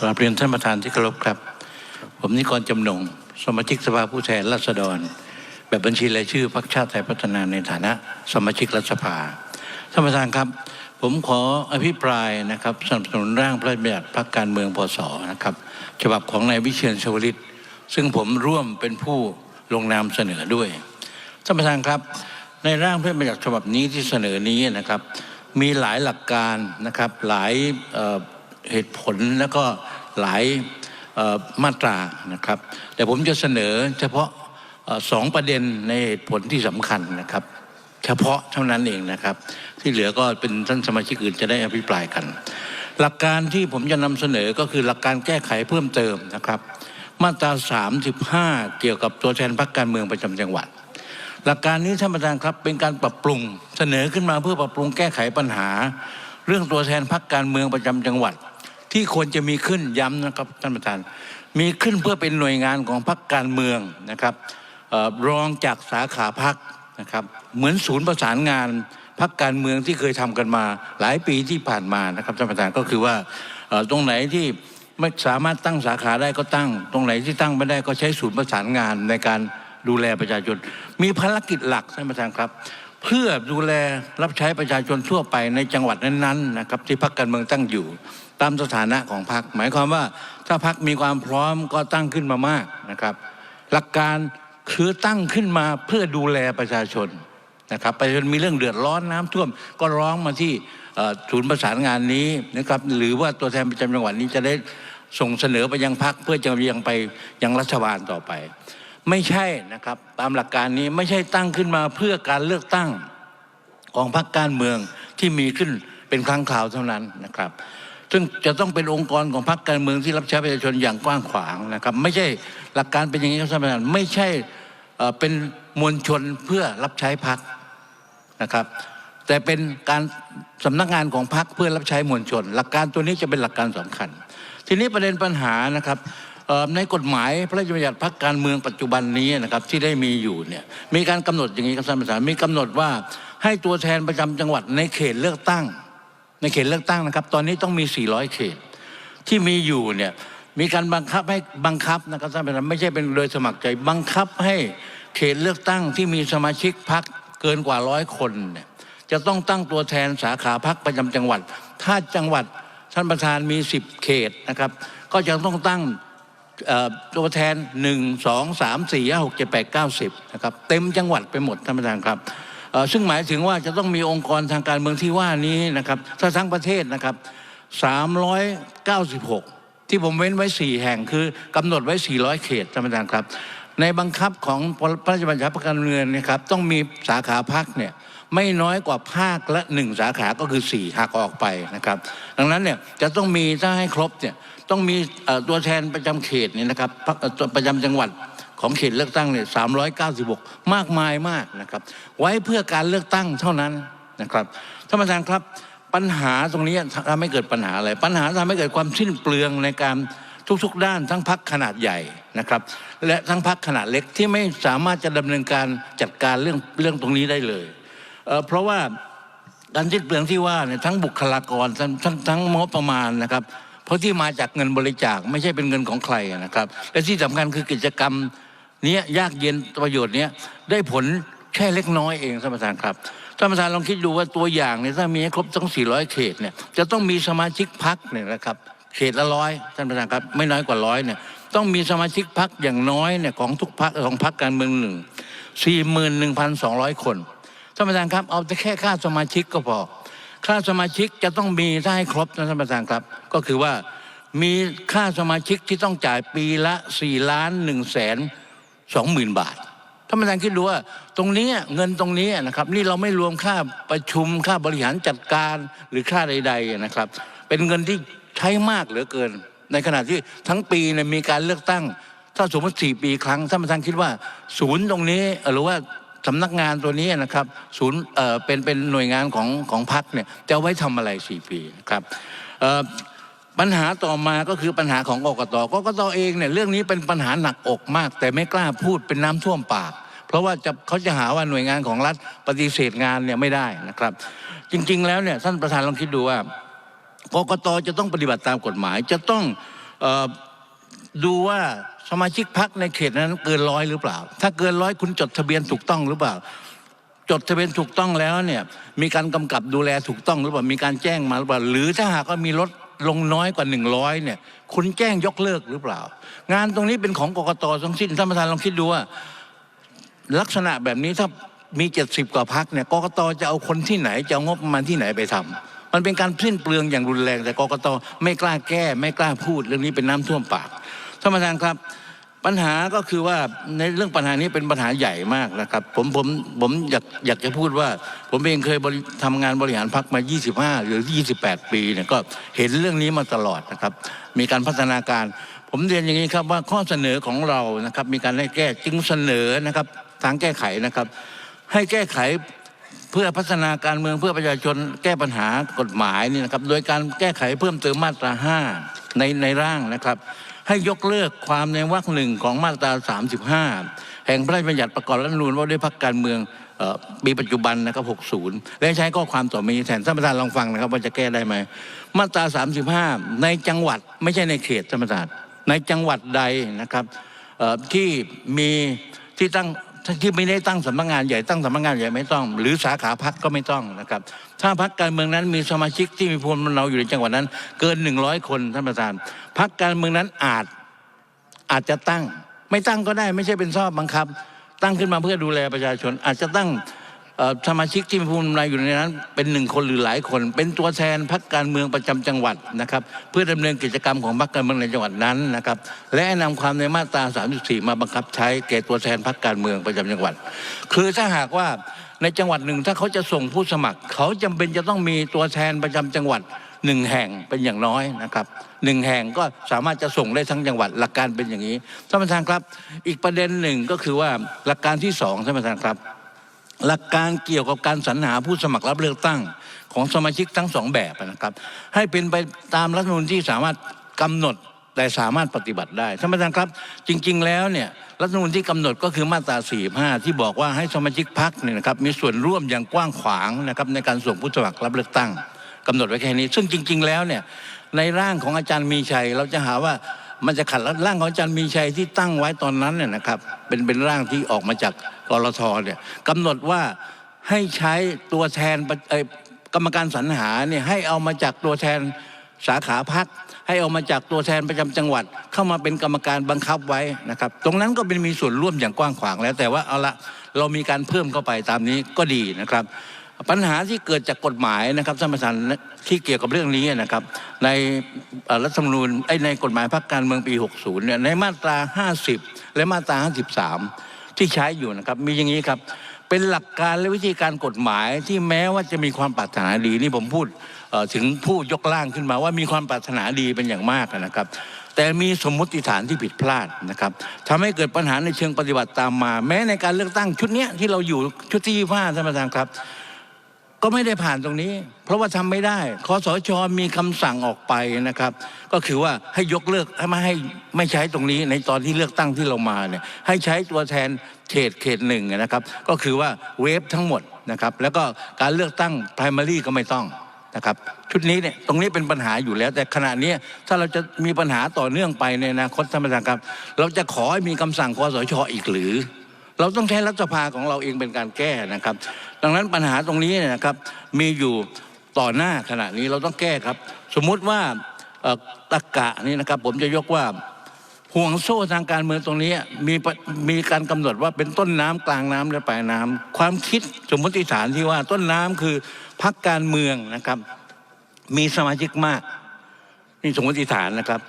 กราบเรียนท่านประธานที่เคารพครับ ผมนิกรจำนง สมาชิกสภาผู้แทนราษฎร แบบบัญชีรายชื่อพรรคชาติไทยพัฒนาในฐานะ สมาชิกรัฐสภาท่านประธานครับ ผมขออภิปรายนะครับสนับสนุนร่างพระราชบัญญัติพรรคการเมืองพศนะครับฉบับของนายวิเชียรชวลิต ซึ่งผมร่วมเป็นผู้ลงนามเสนอด้วยท่านประธานครับ ในร่างพระราชบัญญัติฉบับนี้ที่เสนอนี้นะครับ มีหลายหลักการนะครับหลาย เหตุผลแล้วก็หลายมาตรานะครับ แต่ผมจะเสนอเฉพาะสองประเด็นในเหตุผลที่สำคัญนะครับ เฉพาะเท่านั้นเองนะครับ ที่เหลือก็เป็นท่านสมาชิกอื่นจะได้อภิปรายกัน หลักการที่ผมจะนำเสนอก็คือหลักการแก้ไขเพิ่มเติมนะครับ มาตรา 35 เกี่ยวกับตัวแทนพรรคการเมืองประจำจังหวัด หลักการนี้ท่านประธานครับเป็นการปรับปรุงเสนอขึ้นมาเพื่อปรับปรุงแก้ไขปัญหา เรื่องตัวแทนพรรคการเมืองประจำจังหวัด ที่ควรจะมีขึ้นย้ำนะครับท่านประธาน มีขึ้นเพื่อเป็นหน่วยงานของพรรคการเมืองนะครับออรองจากสาขาพรรคนะครับ เหมือนศูนย์ประสานงานพรรคการเมืองที่เคยทำกันมาหลายปีที่ผ่านมานะครับท่านประธานก็คือว่าตรงไหนที่ไม่สามารถตั้งสาขาได้ก็ตั้ง ตรงไหนที่ตั้งไม่ได้ก็ใช้ศูนย์ประสานงานในการดูแลประชาชน มีภารกิจหลักท่านประธานครับ เพื่อดูแลรับใช้ประชาชนทั่วไปในจังหวัดนั้นๆนะครับที่พรรคการเมืองตั้งอยู่ ตามสถานะของพรรคหมายความว่าถ้าพรรคมีความพร้อมก็ตั้งขึ้นมามากนะครับ หลักการคือตั้งขึ้นมาเพื่อดูแลประชาชนนะครับประชาชนมีเรื่องเดือดร้อนน้ำท่วม ก็ร้องมาที่ศูนย์ประสานงานนี้นะครับ หรือว่าตัวแทนประจำจังหวัดนี้จะได้ส่งเสนอไปยังพรรคเพื่อจะยังไปยังรัฐบาลต่อไป ไม่ใช่นะครับ ตามหลักการนี้ไม่ใช่ตั้งขึ้นมาเพื่อการเลือกตั้งของพรรคการเมืองที่มีขึ้นเป็นครั้งคราวเท่านั้นนะครับ ซึ่งจะต้องเป็นองค์กรของพรรคการเมืองที่รับใช้ประชาชนอย่างกว้างขวางนะครับ ไม่ใช่หลักการเป็นอย่างนี้ครับท่านประธานไม่ใช่เป็นมวลชนเพื่อรับใช้พรรคนะครับ แต่เป็นการสำนักงานของพรรคเพื่อรับใช้มวลชน หลักการตัวนี้จะเป็นหลักการสำคัญ ทีนี้ประเด็นปัญหานะครับในกฎหมายพระราชบัญญัติพรรคการเมืองปัจจุบันนี้นะครับที่ได้มีอยู่เนี่ยมีการกำหนดอย่างนี้ครับท่านประธานมีกำหนดว่าให้ตัวแทนประจำจังหวัดในเขตเลือกตั้ง ในเขตเลือกตั้งนะครับ ตอนนี้ต้องมี 400 เขต ที่มีอยู่เนี่ยมีการบังคับให้บังคับนะครับท่านประธานไม่ใช่เป็นโดยสมัครใจ บังคับให้เขตเลือกตั้งที่มีสมาชิกพรรคเกินกว่าร้อยคนเนี่ยจะต้องตั้งตัวแทนสาขาพรรคประจำจังหวัด ถ้าจังหวัดท่านประธานมี 10 เขตนะครับ ก็จะต้องตั้งตัวแทน 1 2 3 4 5 6 7 8 9 10นะครับเต็มจังหวัดไปหมดท่านประธานครับ ซึ่งหมายถึงว่าจะต้องมีองค์กรทางการเมืองที่ว่านี้นะครับถ้าทั้งประเทศนะครับ 396 ที่ผมเว้นไว้ 4 แห่งคือกำหนดไว้ 400 เขตท่านประธานครับ ในบังคับของพระราชบัญญัติพรรคการเงเนนะครับต้องมีสาขาพักเนี่ยไม่น้อยกว่าภาคละหนึ่งสาขาก็คือ 4หักออกไปนะครับ ดังนั้นเนี่ยจะต้องมีถ้าให้ครบเนี่ยต้องมีตัวแทนประจำเขตเนี่ยนะครับประจำจังหวัด ของเขตเลือกตั้งเนี่ย396มากมายมากนะครับ ไว้เพื่อการเลือกตั้งเท่านั้นนะครับท่านประธานครับปัญหาตรงนี้ทำให้เกิดปัญหาอะไร ปัญหาทำให้เกิดความสิ้นเปลืองในการทุกๆ ด้านทั้งพักขนาดใหญ่นะครับ และทั้งพักขนาดเล็กที่ไม่สามารถจะดำเนินการจัดการเรื่องเรื่องตรงนี้ได้เลยเเพราะว่าการสิ้นเปลืองที่ว่าเนี่ยทั้งบุคลากรทั้งทั้งทั้งงบประมาณนะครับ เพราะที่มาจากเงินบริจาคไม่ใช่เป็นเงินของใครนะครับ และที่สำคัญคือกิจกรรม นี้ยยากเย็นประโยชน์เนี้ยได้ผลแค่เล็กน้อยเองท่านประธานครับท่านประธานลองคิดดูว่าตัวอย่างเนี่ยถ้ามีให้ครบทั้ง 400 เขตเนี่ยจะต้องมีสมาชิกพักเนี่ยนะครับเขตละร้อยท่านประธานครับไม่น้อยกว่าร้อยเนี่ยต้องมีสมาชิกพักอย่างน้อยเนี่ยของทุกพักของพักการเมืองหนึ่งสี่หมื่นหนึ่งพันสองร้อยคนท่านประธานครับเอาแต่แค่ค่าสมาชิกก็พอ ค่าสมาชิกจะต้องมีถ้าให้ครบนะท่านประธานครับ ก็คือว่ามีค่าสมาชิกที่ต้องจ่ายปีละ4ล้าน1แสน 2หมื่นบาทท่านประธานคิดดูว่าตรงนี้เงินตรงนี้นะครับ นี่เราไม่รวมค่าประชุมค่าบริหารจัดการหรือค่าใด ๆนะครับ เป็นเงินที่ใช้มากเหลือเกิน ในขณะที่ทั้งปีเนี่ยมีการเลือกตั้ง ถ้าสมมติสี่ปีครั้งท่านประธานคิดว่า ศูนย์ตรงนี้หรือว่าสำนักงานตัวนี้นะครับ ศูนย์เอ่อเป็นเป็นหน่วยงานของของพรรคเนี่ยจะไว้ทำอะไรสี่ปีนะครับเอ่อ ปัญหาต่อมาก็คือปัญหาของกกตกกตเองเนี่ยเรื่องนี้เป็นปัญหาหนักอกมาก แต่ไม่กล้าพูดเป็นน้ำท่วมปาก เพราะว่าจะเขาจะหาว่าหน่วยงานของรัฐปฏิเสธงานเนี่ยไม่ได้นะครับ จริง ๆ แล้วเนี่ยท่านประธานลองคิดดูว่ากกตจะต้องปฏิบัติตามกฎหมาย จะต้องออดูว่าสมาชิกพรรคในเขตนั้นเกินร้อยหรือเปล่า ถ้าเกินร้อยคุณจดทะเบียนถูกต้องหรือเปล่า จดทะเบียนถูกต้องแล้วเนี่ยมีการกำกับดูแลถูกต้องหรือเปล่ามีการแจ้งมาหรือเปล่าหรือถ้าหากว่ามีลด ลงน้อยกว่า 100เนี่ยคุณแจ้งยกเลิกหรือเปล่า งานตรงนี้เป็นของกกตทั้งสิ้นท่านประธานลองคิดดูว่า ลักษณะแบบนี้ถ้ามีเจ็ดสิบกว่าพักเนี่ยกกตจะเอาคนที่ไหนจะเอางบประมาณที่ไหนไปทำมันเป็นการสิ้นเปลืองอย่างรุนแรง แต่กกตไม่กล้าแก้ ไม่กล้าพูด เรื่องนี้เป็นน้ำท่วมปากท่านประธานครับ ปัญหาก็คือว่าในเรื่องปัญหานี้เป็นปัญหาใหญ่มากนะครับ ผมผมผมอยากอยากจะพูดว่า ผมเองเคยบริทำงานบริหารพักมา 25 หรือ 28 ปีเนี่ยก็เห็นเรื่องนี้มาตลอดนะครับ มีการพัฒนาการ ผมเรียนอย่างนี้ครับว่าข้อเสนอของเรานะครับ มีการให้แก้จึงเสนอนะครับทางแก้ไขนะครับ ให้แก้ไขเพื่อพัฒนาการเมืองเพื่อประชาชนแก้ปัญหากฎหมายนี่นะครับ โดยการแก้ไขเพิ่มเติมมาตรา 5 ในในร่างนะครับ ให้ยกเลิกความในวรรคหนึ่งของมาตรา 35 แห่งพระราชบัญญัติประกอบรัฐธรรมนูญว่าด้วยพรรคการเมืองออปีปัจจุบันนะครับ 60 และใช้ข้อความต่อไปนี้แทนท่านประธานลองฟังนะครับว่าจะแก้ได้ไหม มาตรา 35 ในจังหวัดไม่ใช่ในเขตท่านประธานในจังหวัดใดนะครับที่มีที่ตั้ง ที่ไม่ได้ตั้งสำนักงานใหญ่ตั้งสำนักงานใหญ่ไม่ต้อง หรือสาขาพักก็ไม่ต้องนะครับ ถ้าพักการเมืองนั้นมีสมาชิกที่มีภูมิลำเนาอยู่ในจังหวัดนั้น เกินหนึ่งร้อยคนท่านประธานพักการเมืองนั้นอาจอาจจะตั้ง ไม่ตั้งก็ได้ไม่ใช่เป็นชอบบังคับ ตั้งขึ้นมาเพื่อดูแลประชาชนอาจจะตั้ง สมาชิกที่มีภูมิลำเนาอยู่ในนั้น เป็นหนึ่งคนหรือหลายคน เป็นตัวแทนพรรคการเมืองประจำจังหวัดนะครับ เพื่อดำเนินกิจกรรมของพรรคการเมืองในจังหวัดนั้นนะครับ และนำความในมาตรา 34 มาบังคับใช้แก่ตัวแทนพรรคการเมืองประจำจังหวัด คือถ้าหากว่าในจังหวัดหนึ่งถ้าเขาจะส่งผู้สมัคร เขาจำเป็นจะต้องมีตัวแทนประจำจังหวัดหนึ่งแห่งเป็นอย่างน้อยนะครับหนึ่งแห่งก็สามารถจะส่งได้ทั้งจังหวัดหลักการเป็นอย่างนี้ท่านประธานครับ อีกประเด็นหนึ่งก็คือว่าหลักการที่สองท่านประธานครับ หลักการเกี่ยวกับการสรรหาผู้สมัครรับเลือกตั้งของสมาชิกทั้งสองแบบนะครับ ให้เป็นไปตามรัฐธรรมนูญที่สามารถกำหนดแต่สามารถปฏิบัติได้ท่านประธานครับ จริง ๆ แล้วเนี่ยรัฐธรรมนูญที่กำหนดก็คือมาตรา45 ที่บอกว่าให้สมาชิกพรรคเนี่ยนะครับมีส่วนร่วมอย่างกว้างขวางนะครับในการส่งผู้สมัครรับเลือกตั้งกำหนดไว้แค่นี้ ซึ่งจริง ๆ แล้วเนี่ยในร่างของอาจารย์มีชัย เราจะหาว่ามันจะขัดร่างของอาจารย์มีชัยที่ตั้งไว้ตอนนั้นเนี่ยนะครับเป็นเป็นร่างที่ออกมาจาก กรทเนี่ยกำหนดว่าให้ใช้ตัวแทนกรรมการสรรหาเนี่ยให้เอามาจากตัวแทนสาขาพักให้เอามาจากตัวแทนประจำจังหวัด เข้ามาเป็นกรรมการบังคับไว้นะครับ ตรงนั้นก็เป็นมีส่วนร่วมอย่างกว้างขวางแล้ว แต่ว่าเอาละเรามีการเพิ่มเข้าไปตามนี้ก็ดีนะครับ ปัญหาที่เกิดจากกฎหมายนะครับท่านประธานที่เกี่ยวกับเรื่องนี้นะครับ ในรัฐธรรมนูญในกฎหมายพรรคการเมืองปี 60เนี่ยในมาตรา 50 และมาตรา 53 ที่ใช้อยู่นะครับมีอย่างนี้ครับ เป็นหลักการและวิธีการกฎหมายที่แม้ว่าจะมีความปรารถนาดีนี่ผมพูดถึงผู้ยกร่างขึ้นมาว่ามีความปรารถนาดีเป็นอย่างมากนะครับแต่มีสมมติฐานที่ผิดพลาดนะครับทำให้เกิดปัญหาในเชิงปฏิบัติตามมา แม้ในการเลือกตั้งชุดนี้ที่เราอยู่ชุดที่25ท่านประธานครับ ก็ไม่ได้ผ่านตรงนี้ เพราะว่าทำไม่ได้คอสชมีคำสั่งออกไปนะครับ ก็คือว่าให้ยกเลิกให้ไม่ให้ไม่ใช้ตรงนี้ในตอนที่เลือกตั้งที่เรามาเนี่ยให้ใช้ตัวแทนเขตเขตหนึ่งนะครับ ก็คือว่าเวฟทั้งหมดนะครับ แล้วก็การเลือกตั้ง primary ก็ไม่ต้องนะครับชุดนี้เนี่ยตรงนี้เป็นปัญหาอยู่แล้ว แต่ขณะนี้ถ้าเราจะมีปัญหาต่อเนื่องไปในอนาคตท่านประธานครับ เราจะขอให้มีคำสั่งคอสชอีกหรือ เราต้องใช้รัฐสภาของเราเองเป็นการแก้นะครับ ดังนั้นปัญหาตรงนี้เนี่ยนะครับ มีอยู่ต่อหน้าขณะนี้เราต้องแก้ครับ สมมุติว่าตะกะนี่นะครับ ผมจะยกว่าห่วงโซ่ทางการเมืองตรงนี้มีมีการกำหนดว่าเป็นต้นน้ำกลางน้ำและปลายน้ำความคิดสมมติฐานที่ว่าต้นน้ำคือพรรคการเมืองนะครับ มีสมาชิกมากนี่สมมติฐานนะครับ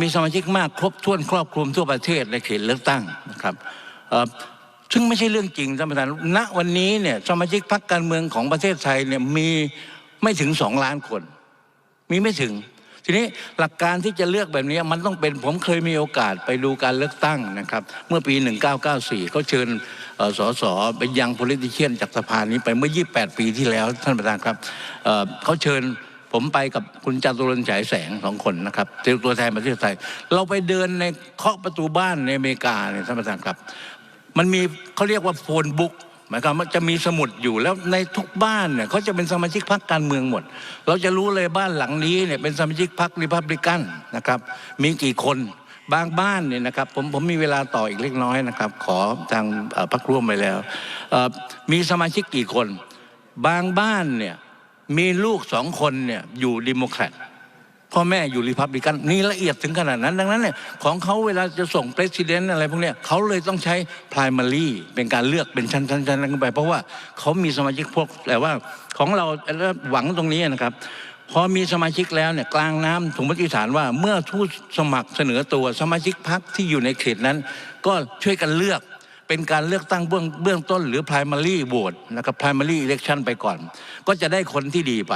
มีสมาชิกมากครบถ้วนครอบคลุมทั่วประเทศในเขตเลือกตั้งนะครับ ซึ่งไม่ใช่เรื่องจริงท่านประธานณวันนี้เนี่ยสมาชิกพรรคการเมืองของประเทศไทยเนี่ยมีไม่ถึงสองล้านคน มีไม่ถึง ทีนี้หลักการที่จะเลือกแบบนี้มันต้องเป็นผมเคยมีโอกาสไปดูการเลือกตั้งนะครับ เมื่อปี 1994 เขาเชิญเอ่อสสไปยัง politician จากสภานี้ไปเมื่อ 28 ปีที่แล้วท่านประธานครับเเขาเชิญผมไปกับคุณจตุรนฉายแสงสองคนนะครับเป็นตัวแทนประเทศไทย เราไปเดินในเคาะประตูบ้านในอเมริกาเนี่ยท่านประธานครับ มันมีเขาเรียกว่าโฟนบุ๊กหมายความว่าจะมีสมุดอยู่แล้วในทุกบ้านเนี่ยเขาจะเป็นสมาชิกพรรคการเมืองหมด เราจะรู้เลยบ้านหลังนี้เนี่ยเป็นสมาชิกพรรคริพับลิกันนะครับ มีกี่คนบางบ้านเนี่ยนะครับผมผมมีเวลาต่ออีกเล็กน้อยนะครับ ขอทางพรรคร่วมไปแล้วมีสมาชิกกี่คน บางบ้านเนี่ยมีลูกสองคนเนี่ยอยู่ดิโมแครต พ่อแม่อยู่ริพับลิกันนี่ละเอียดถึงขนาดนั้น ดังนั้นเนี่ยของเขาเวลาจะส่งประธานอะไรพวกเนี้ยเขาเลยต้องใช้ primary เป็นการเลือกเป็นชั้นชั้นชั้นขึ้นไป เพราะว่าเขามีสมาชิกพวกแต่ว่าของเราหวังตรงนี้นะครับพอมีสมาชิกแล้วเนี่ยกลางน้ำสมมติฐานว่าเมื่อผู้สมัครเสนอตัวสมาชิกพรรคที่อยู่ในเขตนั้น ก็ช่วยกันเลือกเป็นการเลือกตั้งเบื้องเบื้องต้น หรือ primary vote นะครับ primary election ไปก่อน ก็จะได้คนที่ดีไป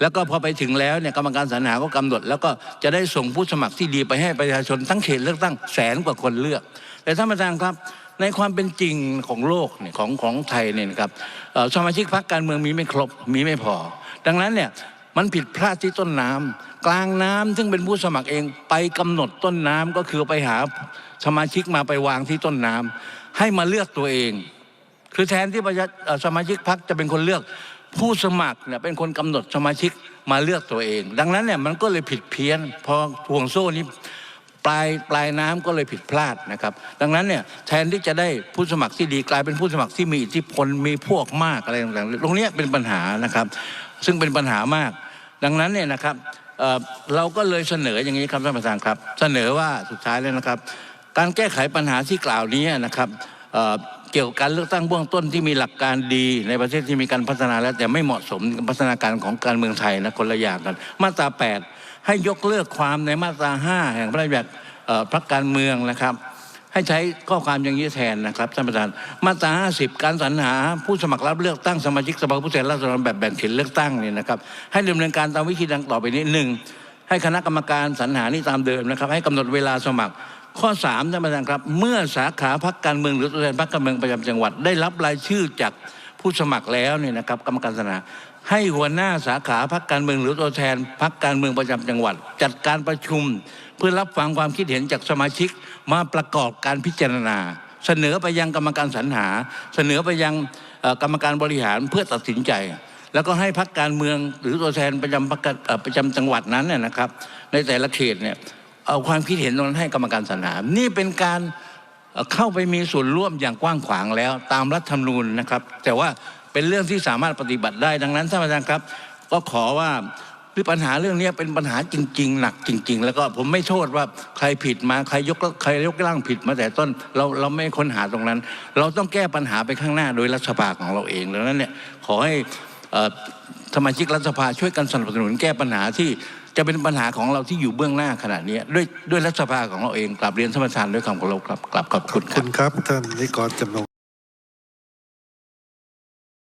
แล้วก็พอไปถึงแล้วเนี่ยกรรมการสรรหาก็กำหนด แล้วก็จะได้ส่งผู้สมัครที่ดีไปให้ประชาชนทั้งเขตเลือกตั้งแสนกว่าคนเลือก แต่ท่านประธานครับในความเป็นจริงของโลกเนี่ยของของไทยเนี่ยนะครับสมาชิกพรรคการเมืองมีไม่ครบมีไม่พอ ดังนั้นเนี่ยมันผิดพลาดที่ต้นน้ำกลางน้ำซึ่งเป็นผู้สมัครเองไปกำหนดต้นน้ำก็คือไปหาสมาชิกมาไปวางที่ต้นน้ำให้มาเลือกตัวเอง คือแทนที่สมาชิกพรรคจะเป็นคนเลือก ผู้สมัครเนี่ยเป็นคนกำหนดสมาชิกมาเลือกตัวเอง ดังนั้นเนี่ยมันก็เลยผิดเพี้ยนพอห่วงโซ่นี้ปลายปลายน้ำก็เลยผิดพลาดนะครับ ดังนั้นเนี่ยแทนที่จะได้ผู้สมัครที่ดีกลายเป็นผู้สมัครที่มีอิทธิพลมีพวกมากอะไรต่างๆตรงนี้เป็นปัญหานะครับ ซึ่งเป็นปัญหามาก ดังนั้นเนี่ยนะครับเเราก็เลยเสนออย่างนี้ครับท่านประธานครับ เสนอว่าสุดท้ายเลยนะครับ การแก้ไขปัญหาที่กล่าวนี้นะครับ เกี่ยวกับการเลือกตั้งเบื้องต้นที่มีหลักการดีในประเทศที่มีการพัฒนาแล้ว แต่ไม่เหมาะสมกับพัฒนาการของการเมืองไทยนะคนละอย่างกัน มาตรา 8 ให้ยกเลิกความในมาตรา 5 แห่งพระราชบัญญัติพรรคการเมืองนะครับ ให้ใช้ข้อความอย่างนี้แทนนะครับท่านประธานมาตรา 50 การสรรหาผู้สมัครรับเลือกตั้งสมาชิกสภาผู้แทนราษฎรแบบแบ่งเขตเลือกตั้งเนี่ยนะครับให้ดำเนินการตามวิธีดังต่อไปนี้หนึ่งให้คณะกรรมการสรรหานี่ตามเดิมนะครับ ให้กำหนดเวลาสมัคร ข้อ3ท่านประธานครับ เมื่อสาขาพักการเมืองหรือตัวแทนพักการเมืองประจำจังหวัด ได้รับรายชื่อจากผู้สมัครแล้วเนี่ยนะครับกรรมการสรรหาให้หัวหน้าสาขาพักการเมืองหรือตัวแทนพักการเมืองประจำจังหวัด จัดการประชุม เพื่อรับฟังความคิดเห็นจากสมาชิกมาประกอบการพิจารณา เสนอไปยังกรรมการสรรหา เสนอไปยังกรรมการบริหารเพื่อตัดสินใจ แล้วก็ให้พักการเมืองหรือตัวแทนประจำพรรคกประจำจังหวัดนั้นเนี่ยนะครับ ในแต่ละเขตเนี่ย เอาความคิดเห็นตรงนั้นให้กรรมการสรรหานี่เป็นการเข้าไปมีส่วนร่วมอย่างกว้างขวางแล้วตามรัฐธรรมนูญนะครับ แต่ว่าเป็นเรื่องที่สามารถปฏิบัติได้ดังนั้นท่านประธานครับ ก็ขอว่าคือปัญหาเรื่องนี้เป็นปัญหาจริง ๆ หนักจริง ๆ แล้วก็ผมไม่โทษว่าใครผิดมาใครยกใครยกร่างผิดมาแต่ต้นเราเราไม่ค้นหาตรงนั้น เราต้องแก้ปัญหาไปข้างหน้าโดยรัฐสภาของเราเองดังนั้นเนี่ยขอให้สมาชิกรัฐสภาช่วยกันสนับสนุนแก้ปัญหาที่ จะเป็นปัญหาของเราที่อยู่เบื้องหน้าขนาดนี้ด้วยด้วยรัฐสภาของเราเองกลับเรียนท่านประธานด้วยความเคารพครับกลับขอบคุณครัคุณครับท่านนิกรจำนง